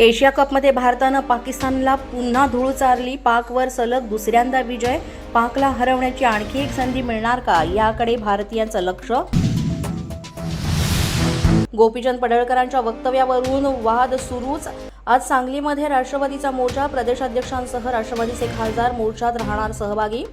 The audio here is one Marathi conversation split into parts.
एशिया कपमध्ये भारतानं पाकिस्तानला पुन्हा धूळ चारली. पाकवर सलग दुसऱ्यांदा विजय. पाकला हरवण्याची आणखी एक संधी मिळणार का? याकडे भारतीयांचं लक्ष. गोपीचंद पडळकरांच्या वक्तव्यावरून वाद सुरूच. आज सांगलीमध्ये राष्ट्रवादीचा मोर्चा. प्रदेशाध्यक्षांसह राष्ट्रवादीचे खासदार मोर्चात राहणार सहभागी.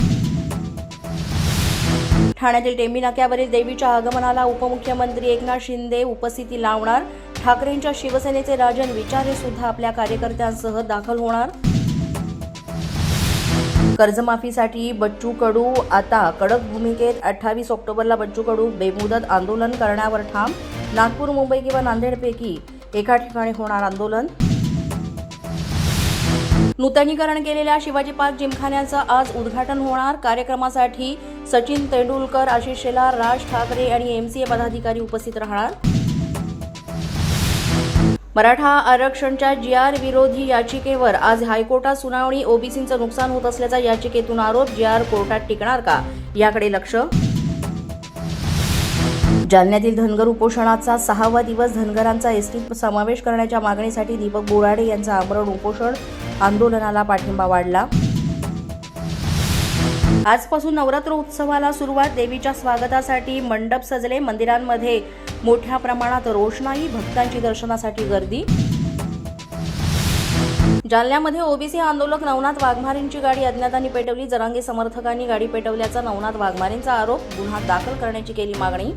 ठाण्यातील टेंबी नाक्यावरील देवीच्या आगमनाला उपमुख्यमंत्री एकनाथ शिंदे उपस्थिती लावणार. ठाकरेंच्या शिवसेनेचे राजन विचारे सुद्धा आपल्या कार्यकर्त्यांसह दाखल होणार. कर्जमाफीसाठी बच्चू कडू आता कडक भूमिकेत अठ्ठावीस ऑक्टोबरला बच्चू कडू बेमुदत आंदोलन करण्यावर ठाम. नागपूर मुंबई किंवा नांदेडपैकी एका ठिकाणी होणार आंदोलन. नूतनीकरण केलेल्या शिवाजी पार्क जिमखान्याचं आज उद्घाटन होणार. कार्यक्रमासाठी सचिन तेंडुलकर आशिष शेलार राज ठाकरे आणि एमसीए पदाधिकारी उपस्थित राहणार. मराठा आरक्षणच्या जी आर विरोधी याचिकेवर आज हायकोर्टात सुनावणी ओबीसींचं नुकसान होत असल्याचा याचिकेतून आरोप जी आर कोर्टात टिकणार का? याकडे लक्ष. जालन्यातील धनगर उपोषणाचा सहावा दिवस धनगरांचा एसटीत समावेश करण्याच्या मागणीसाठी दीपक बोराडे यांचं आमरण उपोषण आंदोलनाला पाठिंबा वाढला. आजपासून नवरात्र उत्सवाला सुरुवात देवीच्या स्वागतासाठी मंडप सजले मंदिरांमध्ये. मोठ्या प्रमाणात रोषणाई भक्तांची दर्शनासाठी गर्दी. जालन्यामध्ये ओबीसी आंदोलक नवनाथ वाघमारेंची गाडी अज्ञातांनी पेटवली. जरांगे समर्थकांनी गाडी पेटवल्याचा नवनाथ वाघमारेंचा आरोप. गुन्हा दाखल करण्याची केली मागणी.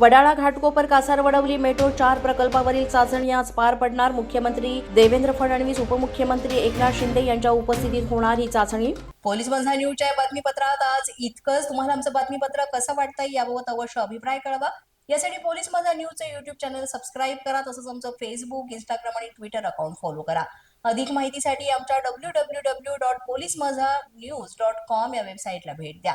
वडाळा घाटकोपर कासारवडवली मेट्रो चार प्रकल्पावरील चाचणी आज पार पडणार. मुख्यमंत्री देवेंद्र फडणवीस उपमुख्यमंत्री एकनाथ शिंदे यांच्या उपस्थितीत होणार ही चाचणी. पोलीस बंधा न्यूजच्या बातमीपत्रात आज इतकंच. तुम्हाला आमचं बातमीपत्र कसं वाटतंय याबाबत अवश्य अभिप्राय कळवा. यासाठी पोलीस माझा न्यूजचं युट्यूब चॅनल सबस्क्राईब करा तसंच आमचं फेसबुक इंस्टाग्राम आणि ट्विटर अकाउंट फॉलो करा. अधिक माहितीसाठी आमच्या W W W dot police Majha news dot com या वेबसाईटला भेट द्या.